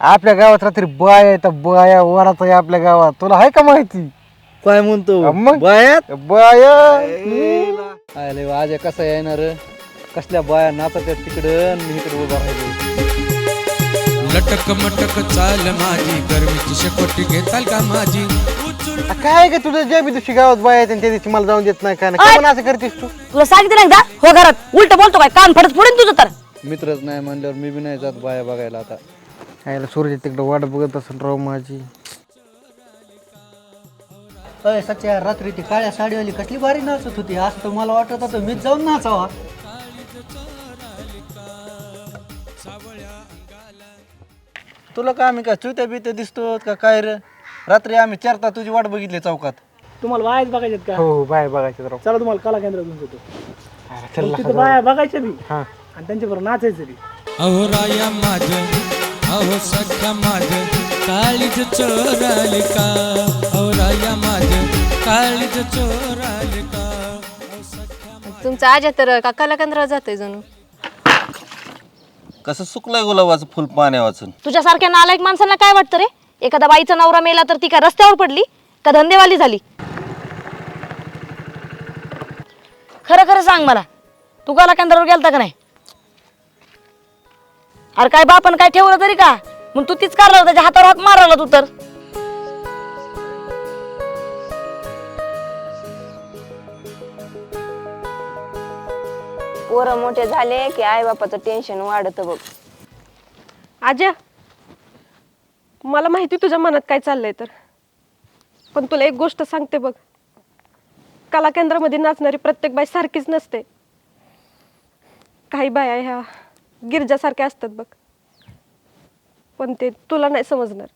आपल्या गावात रात्री बाया येतात बाया वरात आहे आपल्या गावात. तुला आहे का माहिती? काय म्हणतो? मग? बायात? बाया? आले आज कसं येणार? कसल्या बाया नाचत तिकडं आणि मी इकडे उभा राहिलो? लटक मटक चाल माझी गरमीची शेकोटी घेताल का माझी? आ, काय ग तुझं? ज्या बी दिवशी गावात बाया येतात त्या दिवशी मला जाऊन देत नाही काय नाही. का पण असं करतेस तू? तुला सांगितलं ना एकदा? हो घरात. उलट बोलतो काय? कान फडत फोडेन तुझं तर. मित्रच नाही म्हणल्यावर मी बी नाही जात बाया बघायला आता. यायला सूर्य तिकडे वाट बघत असेल राव माझी. अय सच्या रात्री ती काळ्या साडीवाली कसली भारी नाचत होती. असं तर मला वाटत होतं मीच जाऊन नाचावा. तुला काय आम्ही का चुत्या बित्या दिसतो का काय रे? रात्री आम्ही चारता तुझी वाट बघितली चौकात. तुम्हाला बायाच बघायच्यात का? हो हो बाय बघायचं राव. चला तुम्हाला कला केंद्रात घेऊन जातो. अरे, चल मग तिथं बाया बघायच्या बी. हा. आणि त्यांच्याबरोबर नाचायचं बी. अहो राया माझ अहो सख्या माझ काळीज चोराली का? अहो राया माझ काळीज चोराली का? अहो सख्या तुमचं आजा तर का कलाकेंद्रावर जातोय जणू. कसं सुकलंय गुलाबाचं फुल पाण्या वाचून तुझ्यासारख्या नालायक माणसांना काय वाटतं रे? एखादा बाईचा नवरा मेला तर ती काय रस्त्यावर पडली? का धंदेवाली झाली? खरं खरं सांग मला. तू काला केंद्रावर गेलता का नाही? अरे काय बापन काय ठेवलं तरी का? मग तू तीच कारला त्याच्या हातावर हात मारला तू तर. पोरं मोठे झाले की आई बापाचं टेन्शन वाढत बघ. आज्या मला माहिती तुझ्या मनात काय चाललंय तर. पण तुला एक गोष्ट सांगते बघ. कला केंद्रामध्ये नाचणारी प्रत्येक बाई सारखीच नसते. काही बाया ह्या गिरजासारख्या असतात बघ. पण ते तुला नाही समजणार.